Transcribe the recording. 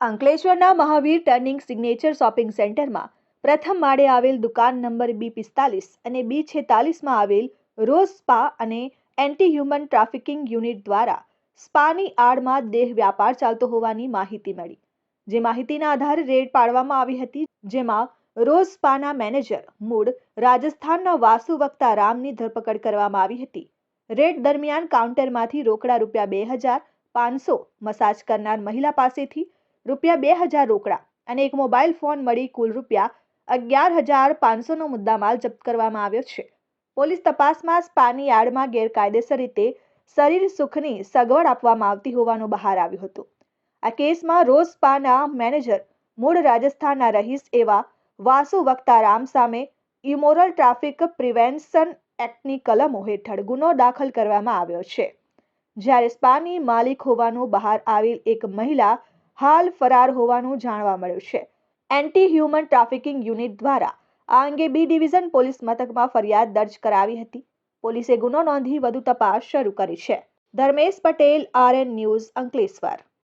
અંકલેશ્વરના Mahavir turning signature shopping સેન્ટરમાં પ્રથમ માળે આવેલ દુકાન નંબર બી પિસ્તાલીસ અને બી છેતાલીસમાં આવેલ રોઝ સ્પા અને એન્ટી હ્યુમન ટ્રાફિકિંગ યુનિટ દ્વારા સ્પાની આડમાં દેહ વ્યાપાર ચાલતો હોવાની માહિતી મળી, જે માહિતીના આધારે રેડ પાડવામાં આવી હતી, જેમાં રોઝ સ્પાના મેનેજર મૂળ રાજસ્થાનના વાસુ વક્તા રામની ધરપકડ કરવામાં આવી હતી. રેડ દરમિયાન કાઉન્ટરમાંથી રોકડા રૂપિયા બે હજાર પાંચસો મસાજ કરનાર મહિલા પાસેથી રૂપિયા બે હજાર રોકડા અને એક મોબાઈલ ફોન મળી કુલ રૂપિયા અગિયાર હજાર પાંચસોનો મુદ્દામાલ જપ્ત કરવામાં આવ્યો છે. પોલીસ તપાસમાં સ્પાની યાર્ડમાં ગેરકાયદેસર રીતે શરીર સુખની સગવડ આપવામાં આવતી હોવાનું બહાર આવ્યું હતું. આ કેસમાં રોઝ સ્પાના મેનેજર, મૂળ રાજસ્થાનના રહીશ એવા વાસુ વક્તારામ સામે ઇમોરલ ટ્રાફિક પ્રિવેન્શન એક્ટની કલમો હેઠળ ગુનો દાખલ કરવામાં આવ્યો છે. જ્યારે સ્પાની માલિક હોવાનું બહાર આવેલ એક મહિલા હાલ ફરાર હોવાનું જાણવા મળ્યું છે. એન્ટી હ્યુમન ટ્રાફિકિંગ યુનિટ દ્વારા આ અંગે બી ડિવિઝન પોલીસ મથકમાં ફરિયાદ દર્જ કરાવી હતી. પોલીસે ગુનો નોંધી વધુ તપાસ શરૂ કરી છે. Dharmesh Patel, RN news Ankleshwar.